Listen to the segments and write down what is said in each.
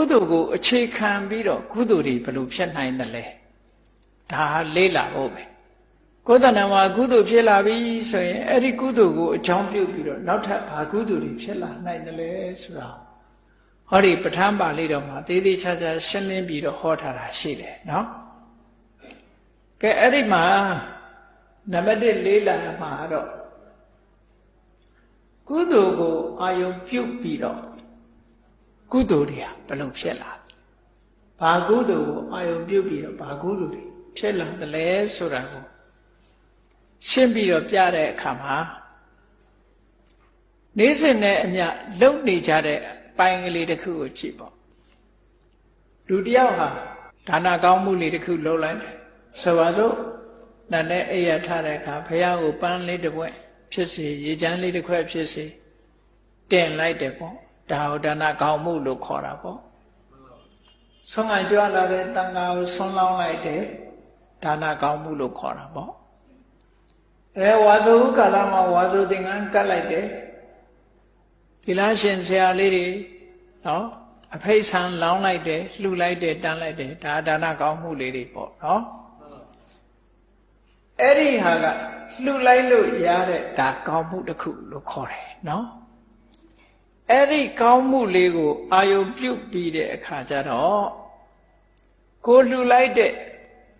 ကုသိုလ်ကိုအခြေခံပြီးတော့ကုသိုလ်တွေဘယ်လိုဖြစ်နိုင်သလဲဒါလေးလာဖို့ပဲကိုယ်တဏ္ဍာမှာကုသိုလ်ဖြစ်လာပြီဆိုရင်အဲ့ဒီကုသိုလ်ကိုအကြောင်းပြုပြီးတော့နောက်ထပ်ဘာကုသိုလ်တွေဖြစ်လာနိုင်သလဲဆိုတာဟောဒီပဋ္ဌာန်းပါဠိတော်မှာသေးသေးချာချာရှင်းလင်းပြီးတော့ဟောထားတာရှိတယ်နော်ကဲအဲ့ဒီမှာနံပါတ်1လေးလာမှာတော့ကုသိုလ်ကိုအာယုံပြုတ်ပြီးတော့ ကုသိုလ်တွေဟာဘယ်လိုဖြစ်လာဘာကုသိုလ်ကိုအာယုံပြုတ်ပြီးတော့ဘာကုသိုလ်တွေဖြစ်လာသလဲဆိုတာကိုရှင်းပြီးတော့ပြတဲ့အခါမှာနေ့စဉ်နဲ့အမျှလုံနေကြတဲ့ပိုင်းကလေးတစ်ခုကိုကြည့်ပေါ့လူတစ်ယောက်ဟာဒါနကောင်းမှုလေးတစ်ခုလုပ်လိုက်တယ်ဆိုပါစို့နာနဲ့အိရထားတဲ့အခါဘုရားကိုပန်းလေးတစ်ပွက်ဖြစ်စေရေချမ်းလေးတစ်ခွက်ဖြစ်စေတင်လိုက်တယ်ပေါ့ ဒါဟောဒါနကောင်းမှုလို့ခေါ်တာပေါ့ဆွမ်းကကြွလာတဲ့တန်ခါကိုဆွမ်းလောင်းလိုက်တယ်ဒါနကောင်းမှုလို့ခေါ်တာပေါ့အဲဝါဆိုဟုကာလမှာဝါဆိုသင်္ကန်းကတ်လိုက်တယ်ဒီလားရှင်ဆရာလေးတွေနော်အဖိတ်ဆံလောင်းလိုက်တယ်လှူလိုက်တယ်တန်းလိုက်တယ်ဒါဒါနကောင်းမှုလေးတွေပေါ့နော်အဲ့ဒီဟာကလှူလိုက်လို့ရတဲ့ဒါကောင်းမှုတစ်ခုလို့ခေါ်တယ်နော် အဲ့ဒီကောင်းမှုလေးကို အာယုပြုတ်ပြီးတဲ့အခါကျတော့ကိုလှူလိုက်တဲ့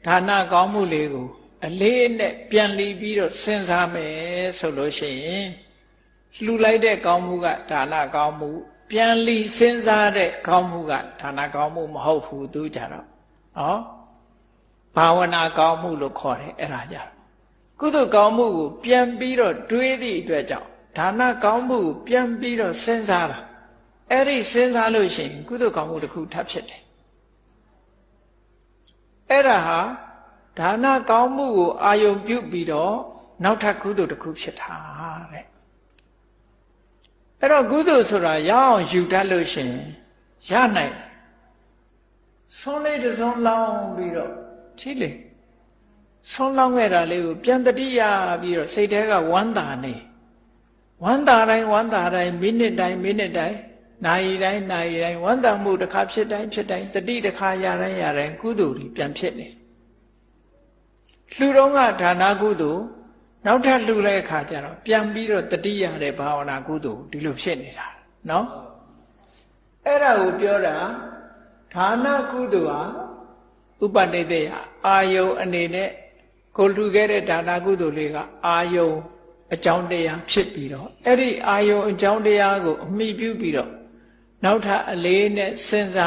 ဒါနကောင်းမှုလေးကို အလေးနဲ့ပြန်လီပြီးတော့စဉ်းစားမယ်ဆိုလို့ရှိရင်လှူလိုက်တဲ့ကောင်းမှုကဒါနကောင်းမှုပြန်လီစဉ်းစားတဲ့ကောင်းမှုကဒါနကောင်းမှုမဟုတ်ဘူးသူကြတော့နော်ဘာဝနာကောင်းမှုလို့ခေါ်တယ်အဲ့ဒါကြတော့ကုသိုလ်ကောင်းမှုကိုပြန်ပြီးတော့တွေးသည့်အတွက်ကြောင့် ဒါနကောင်းမှုကိုပြန်ပြီးတော့စဉ်းစားတာအဲ့ဒီစဉ်းစားလို့ရှိရင်ကုသိုလ်ကောင်းမှုတစ်ခုထပ်ဖြစ်တယ်အဲ့ဒါဟာဒါနကောင်းမှုကိုအာယုံပြုပြီးတော့နောက်ထပ်ကုသိုလ်တစ်ခုဖြစ်တာတဲ့အဲ့တော့ကုသိုလ်ဆိုတာရအောင်ယူတတ်လို့ရှိရင်ရနိုင်ဆွန်းလေးတစ်စုံလောင်းပြီးတော့ချီလေဆွန်းလောင်းခဲ့တာလေးကိုပြန်တတိယပြီးတော့စိတ်ထဲကဝမ်းသာနေ ဝမ်းသာတိုင်းဝမ်းသာတိုင်းမိနစ်တိုင်းမိနစ်တိုင်းနာရီတိုင်းနာရီတိုင်းဝမ်းသာမှုတစ်ခါဖြစ်တိုင်းဖြစ်တိုင်းတတိတစ်ခါရတိုင်းရတိုင်းကုသိုလ်တွေပြန်ဖြစ်နေတယ်လှူတော့ကဒါနာကုသိုလ်နောက်ထပ်လှူလိုက်အခါကျတော့ပြန်ပြီးတော့တတိယတဲ့ဘာဝနာကုသိုလ်ဒီလိုဖြစ်နေတာနော်အဲ့ဒါကိုပြောတာဒါနာကုသိုလ်ဟာဥပတိတ်ယအာယုံအနေနဲ့ကိုလှူခဲ့တဲ့ဒါနာကုသိုလ်လေးကအာယုံ အကြောင်းတရားဖြစ်ပြီးတော့အဲ့ဒီအာယုံအကြောင်းတရားကိုအမိပြုပြီးတော့နောက်ထပ်အလေးနဲ့စဉ်းစား